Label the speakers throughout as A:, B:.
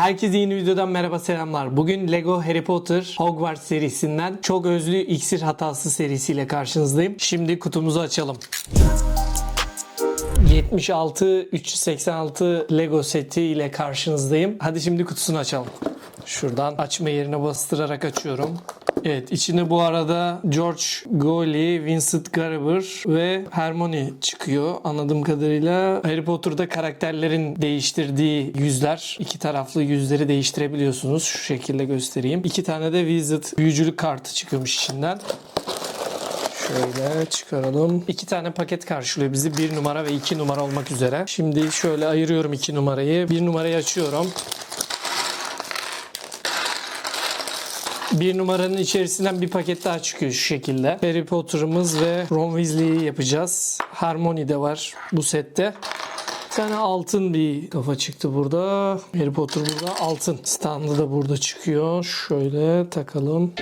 A: Herkese yeni videodan merhaba selamlar. Bugün Lego Harry Potter Hogwarts serisinden çok özlü iksir hatası serisiyle karşınızdayım. Şimdi kutumuzu açalım. 76 386 Lego seti ile karşınızdayım. Hadi şimdi kutusunu açalım. Şuradan açma yerine bastırarak açıyorum. Evet içinde bu arada George Goli, Vincent Garber ve Hermione çıkıyor. Anladığım kadarıyla Harry Potter'da karakterlerin değiştirdiği yüzler. iki taraflı yüzleri değiştirebiliyorsunuz. Şu şekilde göstereyim. İki tane de Wizard büyücülük kartı çıkıyormuş içinden. Şöyle çıkaralım. İki tane paket karşılıyor bizi. Bir numara ve iki numara olmak üzere. Şimdi şöyle ayırıyorum iki numarayı. Bir numarayı açıyorum. Bir numaranın içerisinden bir paket daha çıkıyor şu şekilde. Harry Potter'ımız ve Ron Weasley'i yapacağız. Harmony de var bu sette. Bir tane altın bir kafa çıktı burada. Harry Potter burada altın. Standı da burada çıkıyor. Şöyle takalım.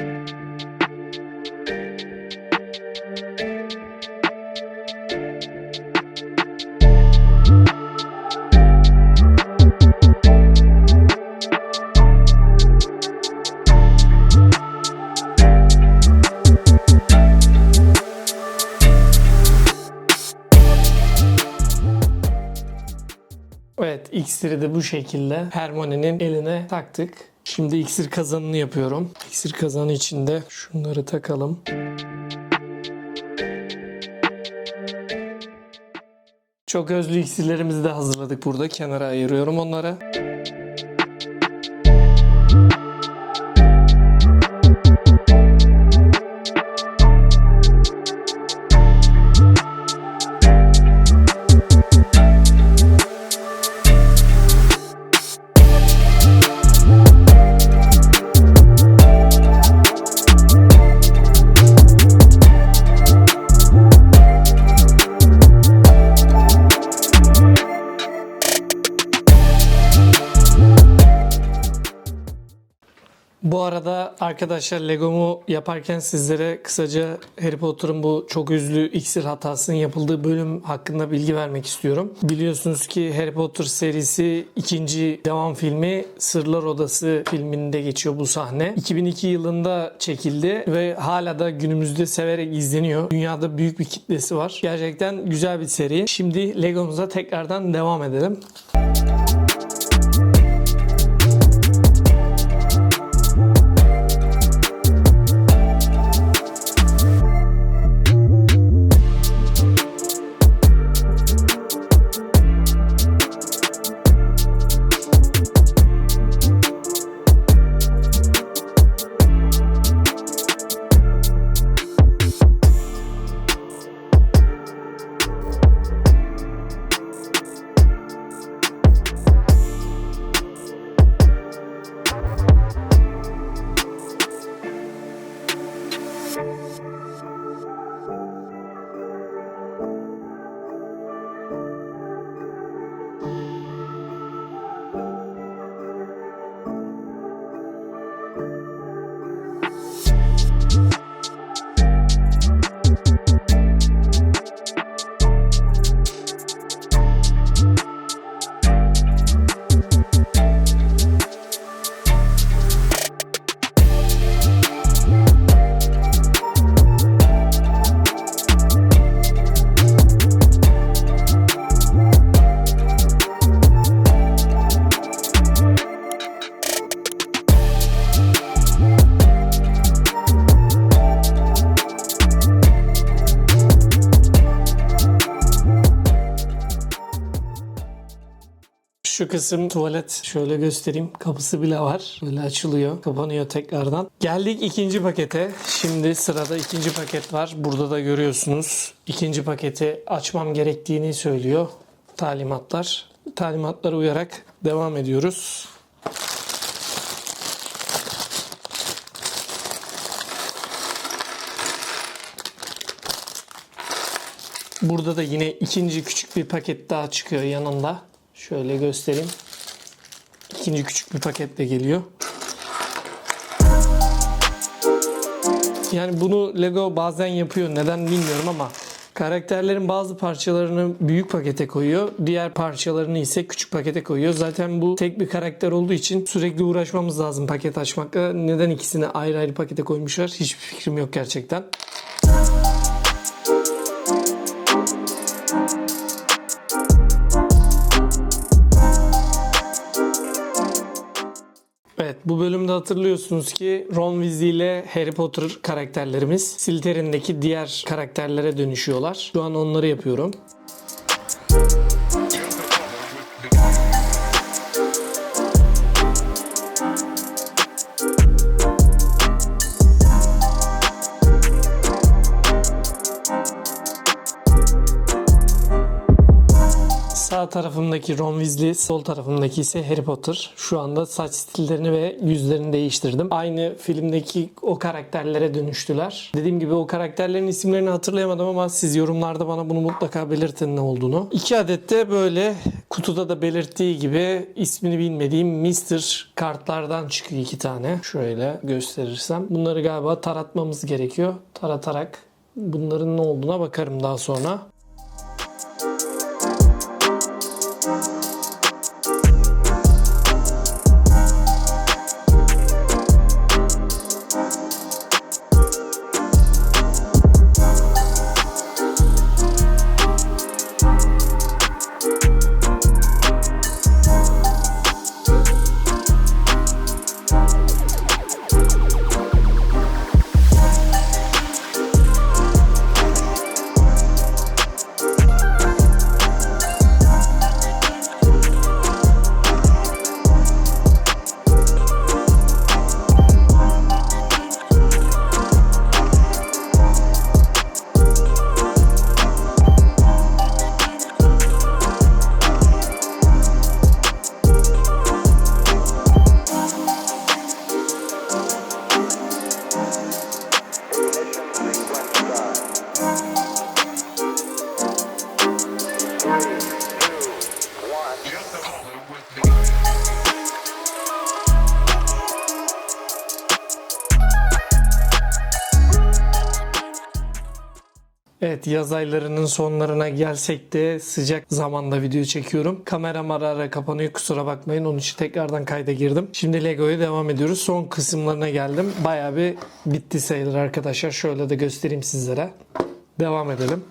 A: Evet iksiri de bu şekilde Hermione'nin eline taktık. Şimdi iksir kazanını yapıyorum. İksir kazanı içinde şunları takalım. Çok özlü iksirlerimizi de hazırladık burada. Kenara ayırıyorum onları. Bu arada arkadaşlar Legomu yaparken sizlere kısaca Harry Potter'ın bu çok üzlü iksir hatasının yapıldığı bölüm hakkında bilgi vermek istiyorum. Biliyorsunuz ki Harry Potter serisi ikinci devam filmi Sırlar Odası filminde geçiyor bu sahne. 2002 yılında çekildi ve hala da günümüzde severek izleniyor. Dünyada büyük bir kitlesi var. Gerçekten güzel bir seri. Şimdi Legomuza tekrardan devam edelim. Kısım tuvalet şöyle göstereyim. Kapısı bile var. Böyle açılıyor. Kapanıyor tekrardan. Geldik ikinci pakete. Şimdi sırada ikinci paket var. Burada da görüyorsunuz. İkinci paketi açmam gerektiğini söylüyor. Talimatlar. Talimatlara uyarak devam ediyoruz. Burada da yine ikinci küçük bir paket daha çıkıyor yanında. Şöyle göstereyim. İkinci küçük bir paket de geliyor. Yani bunu Lego bazen yapıyor. Neden bilmiyorum ama Karakterlerin bazı parçalarını büyük pakete koyuyor. Diğer parçalarını ise küçük pakete koyuyor. Zaten bu tek bir karakter olduğu için sürekli uğraşmamız lazım paket açmakla. Neden ikisini ayrı ayrı pakete koymuşlar? Hiçbir fikrim yok gerçekten. Bu bölümde hatırlıyorsunuz ki Ron Weasley ile Harry Potter karakterlerimiz Slytherin'deki diğer karakterlere dönüşüyorlar. Şu an onları yapıyorum. Sağ tarafımdaki Ron Weasley, sol tarafımdaki ise Harry Potter. Şu anda saç stillerini ve yüzlerini değiştirdim. Aynı filmdeki o karakterlere dönüştüler. Dediğim gibi o karakterlerin isimlerini hatırlayamadım ama siz yorumlarda bana bunu mutlaka belirtin ne olduğunu. İki adet de böyle kutuda da belirttiği gibi ismini bilmediğim Mr. kartlardan çıkıyor iki tane. Şöyle gösterirsem. Bunları galiba taratmamız gerekiyor. Taratarak bunların ne olduğuna bakarım daha sonra. Evet yaz aylarının sonlarına gelsek de sıcak zamanda video çekiyorum. Kameram ara ara kapanıyor kusura bakmayın. Onun için tekrardan kayda girdim. Şimdi Lego'ya devam ediyoruz. Son kısımlarına geldim. Bayağı bir bitti sayılır arkadaşlar. Şöyle de göstereyim sizlere. Devam edelim.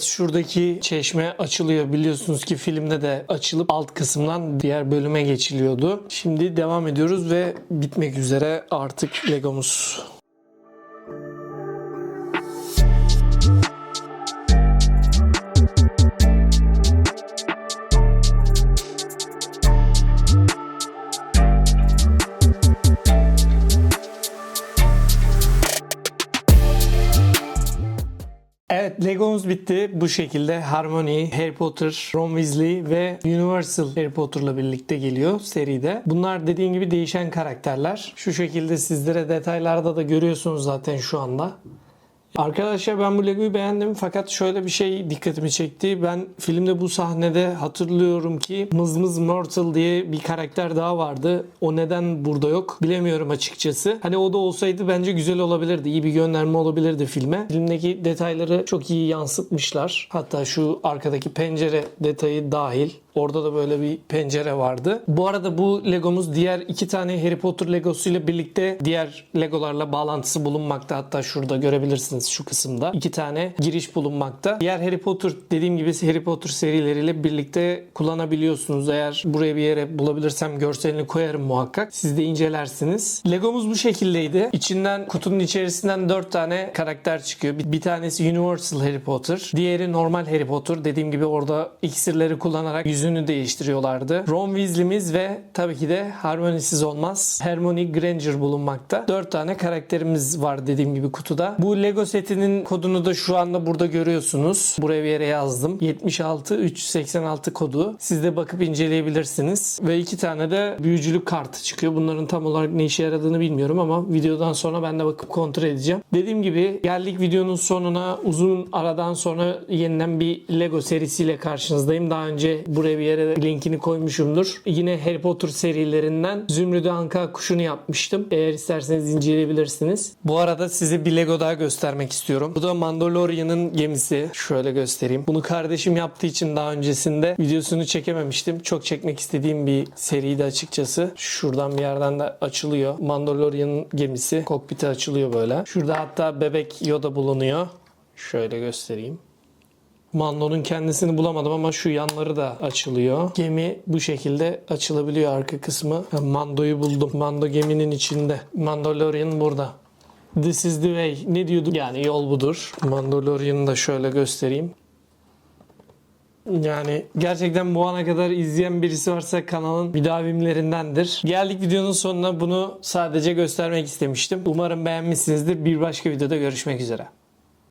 A: Evet şuradaki çeşme açılıyor. Biliyorsunuz ki filmde de açılıp alt kısımdan diğer bölüme geçiliyordu. Şimdi devam ediyoruz ve bitmek üzere artık Legomuz. Evet Legomuz bitti. Bu şekilde Harmony, Harry Potter, Ron Weasley ve Universal Harry Potter'la birlikte geliyor seride. Bunlar dediğim gibi değişen karakterler. Şu şekilde sizlere detaylarda da görüyorsunuz zaten şu anda. Arkadaşlar ben bu Lego'yu beğendim fakat şöyle bir şey dikkatimi çekti. Ben filmde bu sahnede hatırlıyorum ki Mızmız Myrtle diye bir karakter daha vardı. O neden burada yok bilemiyorum açıkçası. Hani o da olsaydı bence güzel olabilirdi. İyi bir gönderme olabilirdi filme. Filmdeki detayları çok iyi yansıtmışlar. Hatta şu arkadaki pencere detayı dahil. Orada da böyle bir pencere vardı. Bu arada bu Legomuz diğer iki tane Harry Potter Legosuyla birlikte diğer Legolarla bağlantısı bulunmakta. Hatta şurada görebilirsiniz şu kısımda. iki tane giriş bulunmakta. Diğer Harry Potter dediğim gibi Harry Potter serileriyle birlikte kullanabiliyorsunuz. Eğer buraya bir yere bulabilirsem görselini koyarım muhakkak. Siz de incelersiniz. Legomuz bu şekildeydi. İçinden kutunun içerisinden 4 tane karakter çıkıyor. Bir, bir tanesi Universal Harry Potter. Diğeri normal Harry Potter. Dediğim gibi orada iksirleri kullanarak yüzünü değiştiriyorlardı. Ron Weasley'miz ve tabii ki de harmonisiz olmaz. Hermione Granger bulunmakta. 4 tane karakterimiz var dediğim gibi kutuda. Bu Lego setinin kodunu da şu anda burada görüyorsunuz. Buraya bir yere yazdım. 76 386 kodu. Siz de bakıp inceleyebilirsiniz. Ve iki tane de büyücülük kartı çıkıyor. Bunların tam olarak ne işe yaradığını bilmiyorum ama videodan sonra ben de bakıp kontrol edeceğim. Dediğim gibi geldik videonun sonuna. Uzun aradan sonra yeniden bir Lego serisiyle karşınızdayım. Daha önce buraya bir yere linkini koymuşumdur. Yine Harry Potter serilerinden Zümrüdü Anka kuşunu yapmıştım. Eğer isterseniz inceleyebilirsiniz. Bu arada size bir Lego daha göstermek istiyorum. Bu da Mandalorian'ın gemisi. Şöyle göstereyim. Bunu kardeşim yaptığı için daha öncesinde videosunu çekememiştim. Çok çekmek istediğim bir seriydi açıkçası. Şuradan bir yerden de açılıyor. Mandalorian'ın gemisi. Kokpiti açılıyor böyle. Şurada hatta bebek Yoda bulunuyor. Şöyle göstereyim. Mando'nun kendisini bulamadım ama şu yanları da açılıyor. Gemi bu şekilde açılabiliyor arka kısmı. Mando'yu buldum. Mando geminin içinde. Mandalorian burada. This is the way. Ne diyorduk? Yani yol budur. Mandalorian'ı da şöyle göstereyim. Yani gerçekten bu ana kadar izleyen birisi varsa kanalın müdavimlerindendir. Geldik videonun sonuna bunu sadece göstermek istemiştim. Umarım beğenmişsinizdir. Bir başka videoda görüşmek üzere.